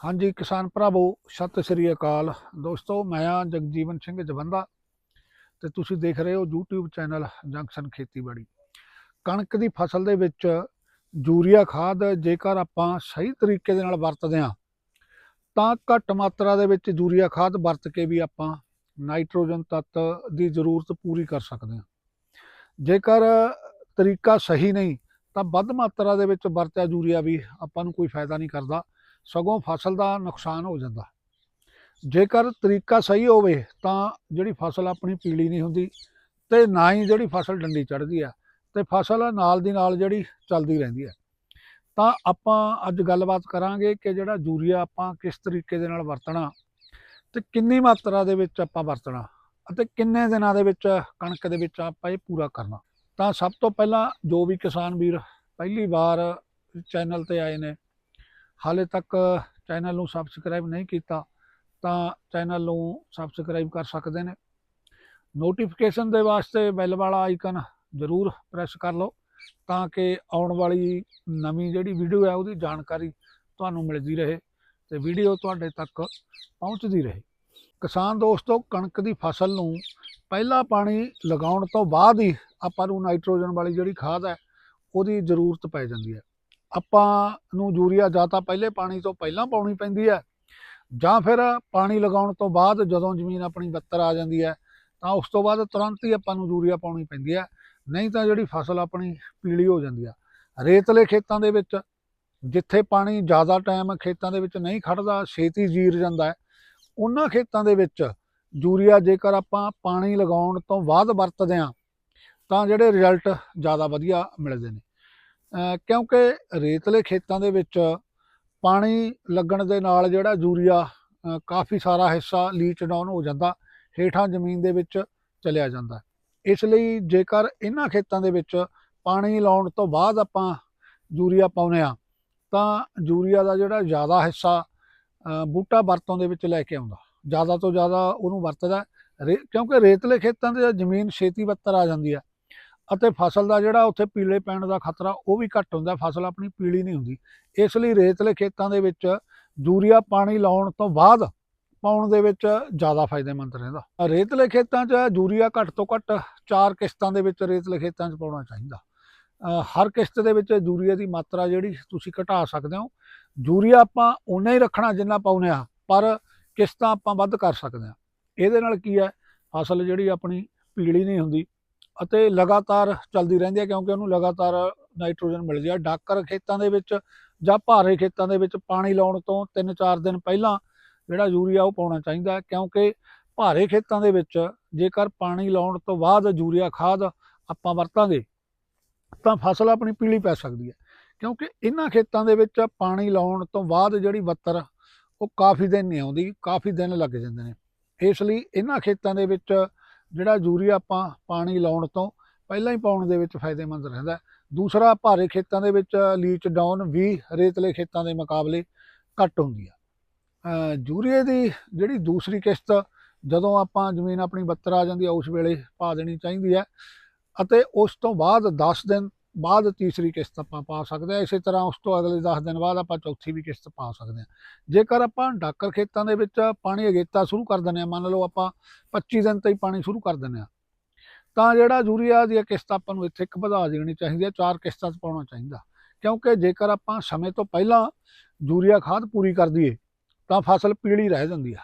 ਹਾਂਜੀ, ਕਿਸਾਨ ਭਰਾਵੋ, ਸਤਿ ਸ੍ਰੀ ਅਕਾਲ। ਦੋਸਤੋ, ਮੈਂ ਆ ਜਗਜੀਵਨ ਸਿੰਘ ਜਵੰਦਾ ਤੇ ਤੁਸੀਂ ਦੇਖ ਰਹੇ ਹੋ YouTube ਚੈਨਲ ਜੰਕਸ਼ਨ ਖੇਤੀਬਾੜੀ। ਕਣਕ ਦੀ ਫਸਲ ਦੇ ਵਿੱਚ ਯੂਰੀਆ ਖਾਦ ਜੇਕਰ ਆਪਾਂ ਸਹੀ ਤਰੀਕੇ ਦੇ ਨਾਲ ਵਰਤਦੇ ਹਾਂ, ਤਾਂ ਘੱਟ ਮਾਤਰਾ ਦੇ ਵਿੱਚ ਯੂਰੀਆ ਖਾਦ ਵਰਤ ਕੇ ਵੀ ਆਪਾਂ ਨਾਈਟ੍ਰੋਜਨ ਤੱਤ ਦੀ ਜ਼ਰੂਰਤ ਪੂਰੀ ਕਰ ਸਕਦੇ ਹਾਂ। ਜੇਕਰ ਤਰੀਕਾ ਸਹੀ ਨਹੀਂ, ਤਾਂ ਵੱਧ ਮਾਤਰਾ ਦੇ ਵਿੱਚ ਵਰਤਿਆ ਯੂਰੀਆ ਵੀ ਆਪਾਂ ਨੂੰ ਕੋਈ ਫਾਇਦਾ ਨਹੀਂ ਕਰਦਾ। ਸਗੋਂ ਫਸਲ ਦਾ ਨੁਕਸਾਨ ਹੋ ਜਾਂਦਾ। ਜੇਕਰ ਤਰੀਕਾ ਸਹੀ ਹੋਵੇ ਤਾਂ ਜਿਹੜੀ ਫਸਲ ਆਪਣੀ ਪੀਲੀ ਨਹੀਂ ਹੁੰਦੀ ਤੇ ਨਾ ਹੀ ਜਿਹੜੀ ਫਸਲ ਡੰਡੀ ਚੜ੍ਹਦੀ ਆ ਤੇ ਫਸਲ ਨਾਲ ਦੀ ਨਾਲ ਜਿਹੜੀ ਚੱਲਦੀ ਰਹਿੰਦੀ ਹੈ ਤਾਂ ਆਪਾਂ ਅੱਜ ਗੱਲਬਾਤ ਕਰਾਂਗੇ ਕਿ ਜਿਹੜਾ ਯੂਰੀਆ ਆਪਾਂ ਕਿਸ ਤਰੀਕੇ ਦੇ ਨਾਲ ਵਰਤਣਾ ਤੇ ਕਿੰਨੀ ਮਾਤਰਾ ਦੇ ਵਿੱਚ ਆਪਾਂ ਵਰਤਣਾ ਅਤੇ ਕਿੰਨੇ ਦਿਨਾਂ ਦੇ ਵਿੱਚ ਕਣਕ ਦੇ ਵਿੱਚ ਆਪਾਂ ਇਹ ਪੂਰਾ ਕਰਨਾ। ਤਾਂ ਸਭ ਤੋਂ ਪਹਿਲਾਂ ਜੋ ਵੀ ਕਿਸਾਨ ਵੀਰ ਪਹਿਲੀ ਵਾਰ ਚੈਨਲ ਤੇ ਆਏ ਨੇ ਹਾਲੇ ਤੱਕ ਚੈਨਲ ਨੂੰ ਸਬਸਕ੍ਰਾਈਬ ਨਹੀਂ ਕੀਤਾ, ਤਾਂ ਚੈਨਲ ਨੂੰ ਸਬਸਕ੍ਰਾਈਬ ਕਰ ਸਕਦੇ ਨੇ। ਨੋਟੀਫਿਕੇਸ਼ਨ ਦੇ ਵਾਸਤੇ ਬੈਲ ਵਾਲਾ ਆਈਕਨ ਜ਼ਰੂਰ ਪ੍ਰੈਸ ਕਰ ਲਓ, ਤਾਂ ਕਿ ਆਉਣ ਵਾਲੀ ਨਵੀਂ ਜਿਹੜੀ ਵੀਡੀਓ ਹੈ ਉਹਦੀ ਜਾਣਕਾਰੀ ਤੁਹਾਨੂੰ ਮਿਲਦੀ ਰਹੇ ਤੇ ਵੀਡੀਓ ਤੁਹਾਡੇ ਤੱਕ ਪਹੁੰਚਦੀ ਰਹੇ। ਕਿਸਾਨ ਦੋਸਤੋ, ਕਣਕ ਦੀ ਫਸਲ ਨੂੰ ਪਹਿਲਾ ਪਾਣੀ ਲਗਾਉਣ ਤੋਂ ਬਾਅਦ ਹੀ ਆਪਾਂ ਨੂੰ ਨਾਈਟ੍ਰੋਜਨ ਵਾਲੀ ਜਿਹੜੀ ਖਾਦ ਹੈ, ਉਹਦੀ ਜ਼ਰੂਰਤ ਪੈ ਜਾਂਦੀ ਹੈ। ਆਪਾਂ ਨੂੰ ਯੂਰੀਆ ਜਾਂ ਤਾਂ ਪਹਿਲੇ ਪਾਣੀ ਤੋਂ ਪਹਿਲਾਂ ਪਾਉਣੀ ਪੈਂਦੀ ਹੈ ਜਾਂ ਫਿਰ ਪਾਣੀ ਲਗਾਉਣ ਤੋਂ ਬਾਅਦ ਜਦੋਂ ਜ਼ਮੀਨ ਆਪਣੀ ਬੱਤਰ ਆ ਜਾਂਦੀ ਹੈ, ਤਾਂ ਉਸ ਤੋਂ ਬਾਅਦ ਤੁਰੰਤ ਹੀ ਆਪਾਂ ਨੂੰ ਯੂਰੀਆ ਪਾਉਣੀ ਪੈਂਦੀ ਹੈ, ਨਹੀਂ ਤਾਂ ਜਿਹੜੀ ਫਸਲ ਆਪਣੀ ਪੀਲੀ ਹੋ ਜਾਂਦੀ ਆ ਰੇਤਲੇ ਖੇਤਾਂ ਦੇ ਵਿੱਚ ਜਿੱਥੇ ਪਾਣੀ ਜ਼ਿਆਦਾ ਟਾਈਮ ਖੇਤਾਂ ਦੇ ਵਿੱਚ ਨਹੀਂ ਖੜਦਾ ਛੇਤੀ ਜੀਰ ਜਾਂਦਾ ਹੈ, ਉਹਨਾਂ ਖੇਤਾਂ ਦੇ ਵਿੱਚ ਯੂਰੀਆ ਜੇਕਰ ਆਪਾਂ ਪਾਣੀ ਲਗਾਉਣ ਤੋਂ ਬਾਅਦ ਵਰਤਦੇ ਹਾਂ, ਤਾਂ ਜਿਹੜੇ ਰਿਜ਼ਲਟ ਜ਼ਿਆਦਾ ਵਧੀਆ ਮਿਲਦੇ ਨੇ। ਕਿਉਂਕਿ ਰੇਤਲੇ ਖੇਤਾਂ ਦੇ ਵਿੱਚ ਪਾਣੀ ਲੱਗਣ ਦੇ ਨਾਲ ਜਿਹੜਾ ਯੂਰੀਆ ਕਾਫੀ ਸਾਰਾ ਹਿੱਸਾ ਲੀਚ ਡਾਊਨ ਹੋ ਜਾਂਦਾ, ਹੇਠਾਂ ਜ਼ਮੀਨ ਦੇ ਵਿੱਚ ਚਲਿਆ ਜਾਂਦਾ। ਇਸ ਲਈ ਜੇਕਰ ਇਹਨਾਂ ਖੇਤਾਂ ਦੇ ਵਿੱਚ ਪਾਣੀ ਲਾਉਣ ਤੋਂ ਬਾਅਦ ਆਪਾਂ ਯੂਰੀਆ ਪਾਉਨੇ ਆ ਤਾਂ ਯੂਰੀਆ ਦਾ ਜਿਹੜਾ ਜ਼ਿਆਦਾ ਹਿੱਸਾ ਬੂਟਾ ਵਰਤੋਂ ਦੇ ਵਿੱਚ ਲੈ ਕੇ ਆਉਂਦਾ। ਜ਼ਿਆਦਾ ਤੋਂ ਜ਼ਿਆਦਾ ਉਹਨੂੰ ਵਰਤਦਾ ਰੇ- ਕਿਉਂਕਿ ਰੇਤਲੇ ਖੇਤਾਂ ਦੇ ਜ਼ਮੀਨ ਛੇਤੀ ਬੱਤਰ ਆ ਜਾਂਦੀ ਹੈ। ਅਤੇ ਫਸਲ ਦਾ ਜਿਹੜਾ ਉੱਥੇ ਪੀਲੇ ਪੈਣ ਦਾ ਖਤਰਾ, ਉਹ ਵੀ ਘੱਟ ਹੁੰਦਾ, ਫਸਲ ਆਪਣੀ ਪੀਲੀ ਨਹੀਂ ਹੁੰਦੀ। ਇਸ ਲਈ ਰੇਤਲੇ ਖੇਤਾਂ ਦੇ ਵਿੱਚ ਯੂਰੀਆ ਪਾਣੀ ਲਾਉਣ ਤੋਂ ਬਾਅਦ ਪਾਉਣ ਦੇ ਵਿੱਚ ਜ਼ਿਆਦਾ ਫਾਇਦੇਮੰਦ ਰਹਿੰਦਾ। ਰੇਤਲੇ ਖੇਤਾਂ 'ਚ ਯੂਰੀਆ ਘੱਟ ਤੋਂ ਘੱਟ ਚਾਰ ਕਿਸ਼ਤਾਂ ਦੇ ਵਿੱਚ ਰੇਤਲੇ ਖੇਤਾਂ 'ਚ ਪਾਉਣਾ ਚਾਹੀਦਾ। ਹਰ ਕਿਸ਼ਤ ਦੇ ਵਿੱਚ ਯੂਰੀਆ ਦੀ ਮਾਤਰਾ ਜਿਹੜੀ ਤੁਸੀਂ ਘਟਾ ਸਕਦੇ ਹੋ। ਯੂਰੀਆ ਆਪਾਂ ਉਨਾ ਹੀ ਰੱਖਣਾ ਜਿੰਨਾ ਪਾਉਨੇ ਆ ਪਰ ਕਿਸ਼ਤਾਂ ਆਪਾਂ ਵੱਧ ਕਰ ਸਕਦੇ ਆ ਇਹਦੇ ਨਾਲ ਕੀ ਹੈ, ਫਸਲ ਜਿਹੜੀ ਆਪਣੀ ਪੀਲੀ ਨਹੀਂ ਹੁੰਦੀ। ਅਤੇ ਲਗਾਤਾਰ ਚੱਲਦੀ ਰਹਿੰਦੀ ਹੈ ਕਿਉਂਕਿ ਉਹਨੂੰ ਲਗਾਤਾਰ ਨਾਈਟ੍ਰੋਜਨ ਮਿਲਦੀ ਹੈ ਡਾਕਰ ਖੇਤਾਂ ਦੇ ਵਿੱਚ ਜਾਂ ਭਾਰੇ ਖੇਤਾਂ ਦੇ ਵਿੱਚ ਪਾਣੀ ਲਾਉਣ ਤੋਂ 3-4 ਦਿਨ ਪਹਿਲਾਂ ਜਿਹੜਾ ਯੂਰੀਆ ਉਹ ਪਾਉਣਾ ਚਾਹੀਦਾ ਹੈ ਕਿਉਂਕਿ ਭਾਰੇ ਖੇਤਾਂ ਦੇ ਵਿੱਚ ਜੇਕਰ ਪਾਣੀ ਲਾਉਣ ਤੋਂ ਬਾਅਦ ਯੂਰੀਆ ਖਾਦ ਆਪਾਂ ਵਰਤਾਂਗੇ ਤਾਂ ਫਸਲ ਆਪਣੀ ਪੀਲੀ ਪੈ ਸਕਦੀ ਹੈ। ਕਿਉਂਕਿ ਇਹਨਾਂ ਖੇਤਾਂ ਦੇ ਵਿੱਚ ਪਾਣੀ ਲਾਉਣ ਤੋਂ ਬਾਅਦ ਜਿਹੜੀ ਬੱਤਰ ਉਹ ਕਾਫੀ ਦਿਨ ਨਹੀਂ ਆਉਂਦੀ, ਕਾਫੀ ਦਿਨ ਲੱਗ ਜਾਂਦੇ ਨੇ। ਇਸ ਲਈ ਇਹਨਾਂ ਖੇਤਾਂ ਦੇ ਵਿੱਚ ਜਿਹੜਾ ਯੂਰੀਆ ਆਪਾਂ ਪਾਣੀ ਲਾਉਣ ਤੋਂ ਪਹਿਲਾਂ ਹੀ ਪਾਉਣ ਦੇ ਵਿੱਚ ਫਾਇਦੇਮੰਦ ਰਹਿੰਦਾ ਦੂਸਰਾ, ਭਾਰੇ ਖੇਤਾਂ ਦੇ ਵਿੱਚ ਲੀਚ ਡਾਊਨ ਵੀ ਰੇਤਲੇ ਖੇਤਾਂ ਦੇ ਮੁਕਾਬਲੇ ਘੱਟ ਹੁੰਦੀ ਆ। ਯੂਰੀਏ ਦੀ ਜਿਹੜੀ ਦੂਸਰੀ ਕਿਸ਼ਤ ਜਦੋਂ ਆਪਾਂ ਜ਼ਮੀਨ ਆਪਣੀ ਬੱਤਰ ਆ ਜਾਂਦੀ ਆ, ਉਸ ਵੇਲੇ ਪਾ ਦੇਣੀ ਚਾਹੀਦੀ ਹੈ ਅਤੇ ਉਸ ਤੋਂ ਬਾਅਦ 10 ਦਿਨ ਬਾਅਦ ਤੀਸਰੀ ਕਿਸ਼ਤ ਆਪਾਂ ਪਾ ਸਕਦੇ ਹਾਂ, ਇਸੇ ਤਰ੍ਹਾਂ ਉਸ ਤੋਂ ਅਗਲੇ 10 ਦਿਨ ਬਾਅਦ ਆਪਾਂ ਚੌਥੀ ਵੀ ਕਿਸ਼ਤ ਪਾ ਸਕਦੇ ਹਾਂ। ਜੇਕਰ ਆਪਾਂ ਡਾਕਰ ਖੇਤਾਂ ਦੇ ਵਿੱਚ ਪਾਣੀ ਅਗੇਤਾ ਸ਼ੁਰੂ ਕਰ ਦਿੰਦੇ ਹਾਂ, ਮੰਨ ਲਓ ਆਪਾਂ 25 ਦਿਨ ਤੋਂ ਹੀ ਪਾਣੀ ਸ਼ੁਰੂ ਕਰ ਦਿੰਦੇ ਹਾਂ, ਤਾਂ ਜਿਹੜਾ ਯੂਰੀਆ ਦੀ ਕਿਸ਼ਤ ਆਪਾਂ ਨੂੰ ਇੱਥੇ ਇੱਕ ਵਧਾ ਦੇਣੀ ਚਾਹੀਦੀ ਹੈ, ਚਾਰ ਕਿਸ਼ਤਾਂ 'ਚ ਪਾਉਣਾ ਚਾਹੀਦਾ। ਕਿਉਂਕਿ ਜੇਕਰ ਆਪਾਂ ਸਮੇਂ ਤੋਂ ਪਹਿਲਾਂ ਯੂਰੀਆ ਖਾਦ ਪੂਰੀ ਕਰ ਦਈਏ, ਤਾਂ ਫਸਲ ਪੀਲੀ ਰਹਿ ਜਾਂਦੀ ਆ।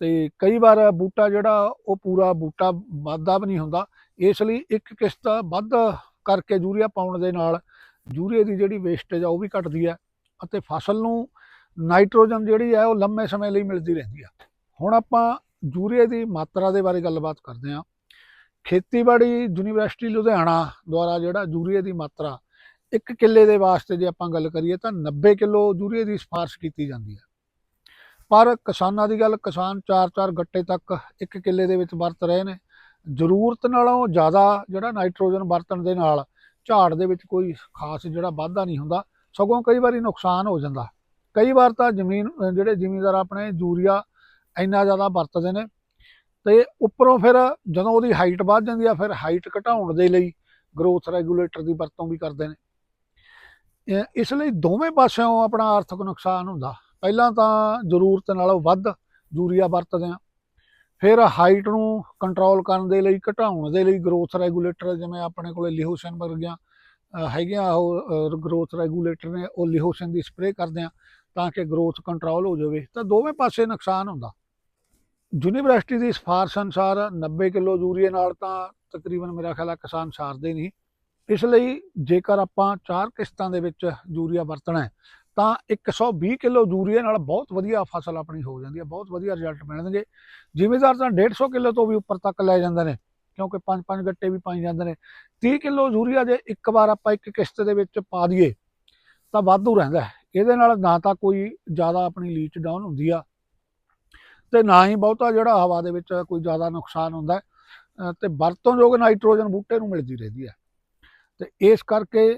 ਤੇ ਕਈ ਵਾਰ ਬੂਟਾ ਜਿਹੜਾ ਉਹ ਪੂਰਾ ਬੂਟਾ ਵੱਧਦਾ ਵੀ ਨਹੀਂ ਹੁੰਦਾ, ਇਸ ਲਈ ਇੱਕ ਕਿਸ਼ਤ ਵੱਧ ਕਰਕੇ ਯੂਰੀਆ ਪਾਉਣ ਦੇ ਨਾਲ ਯੂਰੀਏ ਦੀ ਜਿਹੜੀ ਵੇਸਟੇਜ ਆ ਉਹ ਵੀ ਘਟਦੀ ਹੈ ਅਤੇ ਫਸਲ ਨੂੰ ਨਾਈਟ੍ਰੋਜਨ ਜਿਹੜੀ ਹੈ ਉਹ ਲੰਮੇ ਸਮੇਂ ਲਈ ਮਿਲਦੀ ਰਹਿੰਦੀ ਆ। ਹੁਣ ਆਪਾਂ ਯੂਰੀਏ ਦੀ ਮਾਤਰਾ ਦੇ ਬਾਰੇ ਗੱਲਬਾਤ ਕਰਦੇ ਹਾਂ। ਖੇਤੀਬਾੜੀ ਯੂਨੀਵਰਸਿਟੀ ਲੁਧਿਆਣਾ ਦੁਆਰਾ ਜਿਹੜਾ ਯੂਰੀਏ ਦੀ ਮਾਤਰਾ ਇੱਕ ਕਿੱਲੇ ਦੇ ਵਾਸਤੇ ਜੇ ਆਪਾਂ ਗੱਲ ਕਰੀਏ ਤਾਂ 90 ਕਿਲੋ ਯੂਰੀਏ ਦੀ ਸਿਫਾਰਿਸ਼ ਕੀਤੀ ਜਾਂਦੀ ਹੈ ਪਰ ਕਿਸਾਨਾਂ ਦੀ ਗੱਲ ਕਿਸਾਨ 4-4 ਗੱਟੇ ਤੱਕ ਇੱਕ ਕਿੱਲੇ ਦੇ ਵਿੱਚ ਵਰਤ ਰਹੇ ਨੇ। ਜ਼ਰੂਰਤ ਨਾਲੋਂ ਜ਼ਿਆਦਾ ਜਿਹੜਾ ਨਾਈਟ੍ਰੋਜਨ ਵਰਤਣ ਦੇ ਨਾਲ ਝਾੜ ਦੇ ਵਿੱਚ ਕੋਈ ਖਾਸ ਜਿਹੜਾ ਵਾਧਾ ਨਹੀਂ ਹੁੰਦਾ, ਸਗੋਂ ਕਈ ਵਾਰੀ ਨੁਕਸਾਨ ਹੋ ਜਾਂਦਾ। ਕਈ ਵਾਰ ਤਾਂ ਜ਼ਮੀਨ ਜਿਹੜੇ ਜ਼ਿਮੀਂਦਾਰ ਆਪਣੇ ਯੂਰੀਆ ਇੰਨਾ ਜ਼ਿਆਦਾ ਵਰਤਦੇ ਨੇ ਤੇ ਉੱਪਰੋਂ ਫਿਰ ਜਦੋਂ ਉਹਦੀ ਹਾਈਟ ਵੱਧ ਜਾਂਦੀ ਆ, ਫਿਰ ਹਾਈਟ ਘਟਾਉਣ ਦੇ ਲਈ ਗਰੋਥ ਰੈਗੂਲੇਟਰ ਦੀ ਵਰਤੋਂ ਵੀ ਕਰਦੇ ਨੇ। ਇਸ ਲਈ ਦੋਵੇਂ ਪਾਸਿਓਂ ਆਪਣਾ ਆਰਥਿਕ ਨੁਕਸਾਨ ਹੁੰਦਾ। ਪਹਿਲਾਂ ਤਾਂ ਜ਼ਰੂਰਤ ਨਾਲੋਂ ਵੱਧ ਯੂਰੀਆ ਵਰਤਦੇ ਆ। ਫਿਰ ਹਾਈਟ ਨੂੰ ਕੰਟਰੋਲ ਕਰਨ ਦੇ ਲਈ, ਘਟਾਉਣ ਦੇ ਲਈ ਗਰੋਥ ਰੈਗੂਲੇਟਰ ਜਿਵੇਂ ਆਪਣੇ ਕੋਲੇ ਲਿਹੋਸਨ ਵਰਗੀਆਂ ਹੈਗੀਆਂ ਉਹ ਗਰੋਥ ਰੈਗੂਲੇਟਰ ਨੇ, ਉਹ ਲਿਹੋਸਨ ਦੀ ਸਪਰੇਅ ਕਰਦੇ ਆ ਤਾਂ ਕਿ ਗਰੋਥ ਕੰਟਰੋਲ ਹੋ ਜਾਵੇ। ਤਾਂ ਦੋਵੇਂ ਪਾਸੇ ਨੁਕਸਾਨ ਹੁੰਦਾ। ਯੂਨੀਵਰਸਿਟੀ ਦੀ ਸਿਫਾਰਸ਼ ਅਨੁਸਾਰ 90 ਕਿਲੋ ਯੂਰੀਏ ਨਾਲ ਤਾਂ ਤਕਰੀਬਨ ਮੇਰਾ ਖਿਆਲ ਆ ਕਿਸਾਨ ਸਾਰਦੇ ਨਹੀਂ। ਇਸ ਲਈ ਜੇਕਰ ਆਪਾਂ ਚਾਰ ਕਿਸ਼ਤਾਂ ਦੇ ਵਿੱਚ ਯੂਰੀਆ ਵਰਤਣਾ ਹੈ ਤਾਂ 120 ਕਿਲੋ ਯੂਰੀਏ ਨਾਲ ਬਹੁਤ ਵਧੀਆ ਫਸਲ ਆਪਣੀ ਹੋ ਜਾਂਦੀ ਹੈ, ਬਹੁਤ ਵਧੀਆ ਰਿਜ਼ਲਟ ਮਿਲਣਗੇ ਜ਼ਿਮੀਦਾਰ ਤਾਂ 150 ਕਿਲੋ ਤੋਂ ਵੀ ਉੱਪਰ ਤੱਕ ਲੈ ਜਾਂਦੇ ਨੇ, ਕਿਉਂਕਿ ਪੰਜ ਪੰਜ ਗੱਟੇ ਵੀ ਪਾਈ ਜਾਂਦੇ ਨੇ। 30 ਕਿਲੋ ਯੂਰੀਆ ਜੇ ਇੱਕ ਵਾਰ ਆਪਾਂ ਇੱਕ ਕਿਸ਼ਤ ਦੇ ਵਿੱਚ ਪਾ ਦਈਏ, ਤਾਂ ਵਾਧੂ ਰਹਿੰਦਾ ਇਹਦੇ ਨਾਲ ਨਾ ਤਾਂ ਕੋਈ ਜ਼ਿਆਦਾ ਆਪਣੀ ਲੀਚ ਡਾਊਨ ਹੁੰਦੀ ਆ, ਤੇ ਨਾ ਹੀ ਬਹੁਤਾ ਜਿਹੜਾ ਹਵਾ ਦੇ ਵਿੱਚ ਕੋਈ ਜ਼ਿਆਦਾ ਨੁਕਸਾਨ ਹੁੰਦਾ ਹੈ। ਤੇ ਵਰਤੋਂਯੋਗ ਨਾਈਟ੍ਰੋਜਨ ਬੂਟੇ ਨੂੰ ਮਿਲਦੀ ਰਹਿੰਦੀ ਹੈ। ਤੇ ਇਸ ਕਰਕੇ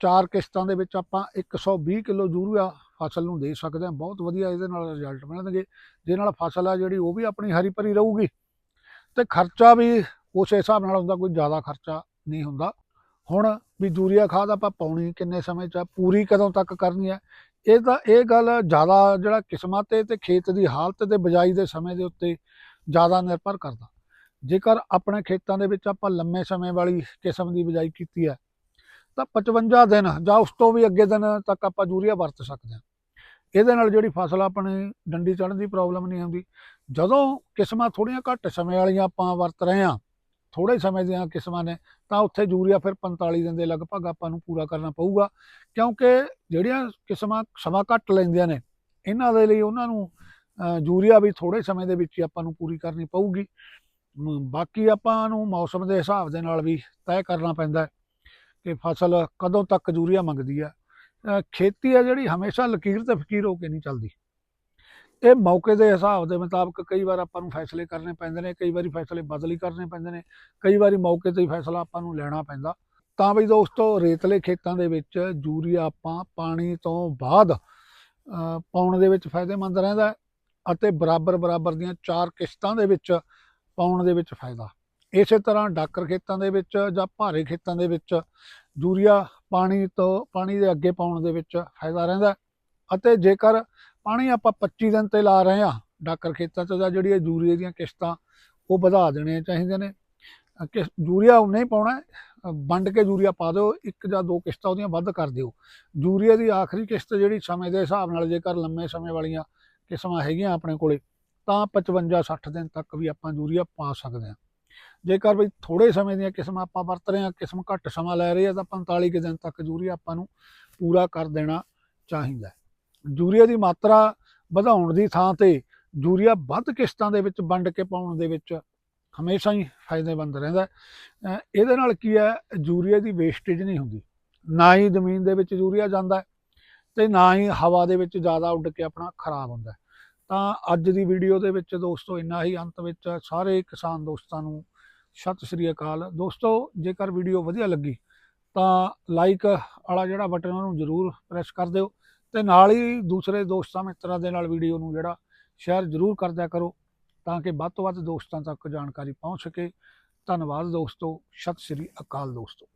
ਚਾਰ ਕਿਸ਼ਤਾਂ ਦੇ ਵਿੱਚ ਆਪਾਂ 120 ਕਿਲੋ ਯੂਰੀਆ ਫਸਲ ਨੂੰ ਦੇ ਸਕਦੇ ਹਾਂ। ਬਹੁਤ ਵਧੀਆ ਇਹਦੇ ਨਾਲ ਰਿਜ਼ਲਟ ਮਿਲਣਗੇ। ਜਿਹਦੇ ਨਾਲ ਫਸਲ ਆ ਜਿਹੜੀ, ਉਹ ਵੀ ਆਪਣੀ ਹਰੀ ਭਰੀ ਰਹੂਗੀ ਤੇ ਖਰਚਾ ਵੀ ਉਸੇ ਹਿਸਾਬ ਨਾਲ ਹੁੰਦਾ, ਕੋਈ ਜ਼ਿਆਦਾ ਖਰਚਾ ਨਹੀਂ ਹੁੰਦਾ। ਹੁਣ ਵੀ ਯੂਰੀਆ ਖਾਦ ਆਪਾਂ ਪਾਉਣੀ ਕਿੰਨੇ ਸਮੇਂ ਚ ਪੂਰੀ ਕਦੋਂ ਤੱਕ ਕਰਨੀ ਹੈ? ਇਹ ਤਾਂ, ਇਹ ਗੱਲ ਜ਼ਿਆਦਾ ਜਿਹੜਾ ਕਿਸਮਾਂ ਤੇ ਤੇ ਖੇਤ ਦੀ ਹਾਲਤ ਤੇ ਬਿਜਾਈ ਦੇ ਸਮੇਂ ਦੇ ਉੱਤੇ ਜ਼ਿਆਦਾ ਨਿਰਭਰ ਕਰਦਾ। ਜੇਕਰ ਆਪਣੇ ਖੇਤਾਂ ਦੇ ਵਿੱਚ ਆਪਾਂ ਲੰਮੇ ਸਮੇਂ ਵਾਲੀ ਕਿਸਮ ਦੀ ਬਿਜਾਈ ਕੀਤੀ ਹੈ ਤਾਂ 55 ਦਿਨ ਜਾਂ ਉਸ ਤੋਂ ਵੀ ਅੱਗੇ ਦਿਨ ਤੱਕ ਆਪਾਂ ਯੂਰੀਆ ਵਰਤ ਸਕਦੇ ਹਾਂ। ਇਹਦੇ ਨਾਲ ਜਿਹੜੀ ਫਸਲ ਆਪਣੀ ਡੰਡੀ ਚੜ੍ਹਨ ਦੀ ਪ੍ਰੋਬਲਮ ਨਹੀਂ ਆਉਂਦੀ। ਜਦੋਂ ਕਿਸਮਾਂ ਥੋੜੀਆਂ ਘੱਟ ਸਮੇਂ ਵਾਲੀਆਂ ਆਪਾਂ ਵਰਤ ਰਹੇ ਹਾਂ ਥੋੜੇ ਸਮੇਂ ਦੀਆਂ ਕਿਸਮਾਂ ਨੇ, ਤਾਂ ਉੱਥੇ ਯੂਰੀਆ ਫਿਰ 45 ਦਿਨ ਦੇ ਲਗਭਗ ਆਪਾਂ ਨੂੰ ਪੂਰਾ ਕਰਨਾ ਪਊਗਾ। ਕਿਉਂਕਿ ਜਿਹੜੀਆਂ ਕਿਸਮਾਂ ਸਮਾਂ ਘੱਟ ਲੈਂਦੀਆਂ ਨੇ, ਇਹਨਾਂ ਦੇ ਲਈ ਉਹਨਾਂ ਨੂੰ ਯੂਰੀਆ ਵੀ ਥੋੜੇ ਸਮੇਂ ਦੇ ਵਿੱਚ ਹੀ ਆਪਾਂ ਨੂੰ ਪੂਰੀ ਕਰਨੀ ਪਊਗੀ। ਬਾਕੀ ਆਪਾਂ ਨੂੰ ਮੌਸਮ ਦੇ ਹਿਸਾਬ ਦੇ ਨਾਲ ਵੀ ਤੈਅ ਕਰਨਾ ਪੈਂਦਾ ਹੈ। ਕਿ ਫਸਲ ਕਦੋਂ ਤੱਕ ਯੂਰੀਆ ਮੰਗਦੀ ਹੈ ਖੇਤੀ ਹੈ ਜਿਹੜੀ ਹਮੇਸ਼ਾ ਲਕੀਰ ਤੇ ਫਕੀਰ ਹੋ ਕੇ ਨਹੀਂ ਚੱਲਦੀ। ਇਹ ਮੌਕੇ ਦੇ ਹਿਸਾਬ ਦੇ ਮੁਤਾਬਕ ਕਈ ਵਾਰ ਆਪਾਂ ਨੂੰ ਫੈਸਲੇ ਕਰਨੇ ਪੈਂਦੇ ਨੇ, ਕਈ ਵਾਰੀ ਫੈਸਲੇ ਬਦਲੀ ਕਰਨੇ ਪੈਂਦੇ ਨੇ, ਕਈ ਵਾਰੀ ਮੌਕੇ ਤੇ ਹੀ ਫੈਸਲਾ ਆਪਾਂ ਨੂੰ ਲੈਣਾ ਪੈਂਦਾ। ਤਾਂ ਵੀ ਦੋਸਤੋ, ਰੇਤਲੇ ਖੇਤਾਂ ਦੇ ਵਿੱਚ ਯੂਰੀਆ ਆਪਾਂ ਪਾਣੀ ਤੋਂ ਬਾਅਦ ਪਾਉਣ ਦੇ ਵਿੱਚ ਫਾਇਦੇਮੰਦ ਰਹਿੰਦਾ ਅਤੇ ਬਰਾਬਰ ਬਰਾਬਰ ਦੀਆਂ ਚਾਰ ਕਿਸ਼ਤਾਂ ਦੇ ਵਿੱਚ ਪਾਉਣ ਦੇ ਵਿੱਚ ਫਾਇਦਾ। ਇਸੇ ਤਰ੍ਹਾਂ ਡਾਕਰ ਖੇਤਾਂ ਦੇ ਵਿੱਚ ਜਾਂ ਭਾਰੇ ਖੇਤਾਂ ਦੇ ਵਿੱਚ ਯੂਰੀਆ ਪਾਣੀ ਤੋਂ ਪਾਣੀ ਦੇ ਅੱਗੇ ਪਾਉਣ ਦੇ ਵਿੱਚ ਫਾਇਦਾ ਰਹਿੰਦਾ ਅਤੇ ਜੇਕਰ ਪਾਣੀ ਆਪਾਂ 25 ਦਿਨ ਤੇ ਲਾ ਰਹੇ ਹਾਂ ਡਾਕਰ ਖੇਤਾਂ 'ਚ ਜਾਂ ਜਿਹੜੀ ਯੂਰੀਏ ਦੀਆਂ ਕਿਸ਼ਤਾਂ ਉਹ ਵਧਾ ਦੇਣੀਆਂ ਚਾਹੀਦੀਆਂ ਨੇ ਅ, ਕਿ ਯੂਰੀਆ ਨਹੀਂ ਪਾਉਣਾ ਵੰਡ ਕੇ ਯੂਰੀਆ ਪਾ ਦਿਓ ਇੱਕ ਜਾਂ ਦੋ ਕਿਸ਼ਤਾਂ ਉਹਦੀਆਂ ਵੱਧ ਕਰ ਦਿਓ। ਯੂਰੀਆ ਦੀ ਆਖਰੀ ਕਿਸ਼ਤ ਜਿਹੜੀ ਸਮੇਂ ਦੇ ਹਿਸਾਬ ਨਾਲ ਜੇਕਰ ਲੰਮੇ ਸਮੇਂ ਵਾਲੀਆਂ ਕਿਸਮਾਂ ਹੈਗੀਆਂ ਆਪਣੇ ਕੋਲੇ ਤਾਂ 55 60 ਦਿਨ ਤੱਕ ਵੀ ਆਪਾਂ ਯੂਰੀਆ ਪਾ ਸਕਦੇ ਹਾਂ। ਜੇਕਰ ਵੀ ਥੋੜੇ ਸਮੇਂ ਦੀਆਂ ਕਿਸਮਾਂ ਆਪਾਂ ਵਰਤ ਰਹੇ ਹਾਂ, ਕਿਸਮ ਘੱਟ ਸਮਾਂ ਲੈ ਰਹੀ ਹੈ, ਤਾਂ 45 ਕੁ ਦਿਨ ਤੱਕ ਯੂਰੀਆ ਆਪਾਂ ਨੂੰ ਪੂਰਾ ਕਰ ਦੇਣਾ ਚਾਹੀਦਾ ਹੈ। ਯੂਰੀਆ ਦੀ ਮਾਤਰਾ ਵਧਾਉਣ ਦੀ ਥਾਂ ਤੇ ਯੂਰੀਆ ਵੱਧ ਕਿਸ਼ਤਾਂ ਦੇ ਵਿੱਚ ਵੰਡ ਕੇ ਪਾਉਣ ਦੇ ਵਿੱਚ ਹਮੇਸ਼ਾ ਹੀ ਫਾਇਦੇਮੰਦ ਰਹਿੰਦਾ ਇਹਦੇ ਨਾਲ ਕੀ ਹੈ, ਯੂਰੀਆ ਦੀ ਵੇਸਟੇਜ ਨਹੀਂ ਹੁੰਦੀ। ਨਾ ਹੀ ਜ਼ਮੀਨ ਦੇ ਵਿੱਚ ਯੂਰੀਆ ਜਾਂਦਾ ਹੈ ਤੇ ਨਾ ਹੀ ਹਵਾ ਦੇ ਵਿੱਚ ਜ਼ਿਆਦਾ ਉੱਡ ਕੇ ਆਪਣਾ ਖਰਾਬ ਹੁੰਦਾ ਤਾਂ ਅੱਜ ਦੀ ਵੀਡੀਓ ਦੇ ਵਿੱਚ ਦੋਸਤੋ ਇੰਨਾ ਹੀ, ਅੰਤ ਵਿੱਚ ਸਾਰੇ ਕਿਸਾਨ ਦੋਸਤਾਂ ਨੂੰ ਸਤਿ ਸ੍ਰੀ ਅਕਾਲ। ਦੋਸਤੋ, ਜੇਕਰ ਵੀਡੀਓ ਵਧੀਆ ਲੱਗੀ, ਤਾਂ ਲਾਈਕ ਵਾਲਾ ਜਿਹੜਾ ਬਟਨ, ਉਹਨੂੰ ਜ਼ਰੂਰ ਪ੍ਰੈਸ ਕਰ ਦਿਓ ਤੇ ਨਾਲ ਹੀ ਦੂਸਰੇ ਦੋਸਤਾਂ ਮਿੱਤਰਾਂ ਦੇ ਨਾਲ ਵੀਡੀਓ ਨੂੰ ਜਿਹੜਾ ਸ਼ੇਅਰ ਜ਼ਰੂਰ ਕਰਦਿਆ ਕਰੋ ਤਾਂ ਕਿ ਵੱਧ ਤੋਂ ਵੱਧ ਦੋਸਤਾਂ ਤੱਕ ਜਾਣਕਾਰੀ ਪਹੁੰਚ ਸਕੇ। ਧੰਨਵਾਦ ਦੋਸਤੋ, ਸਤਿ ਸ੍ਰੀ ਅਕਾਲ ਦੋਸਤੋ।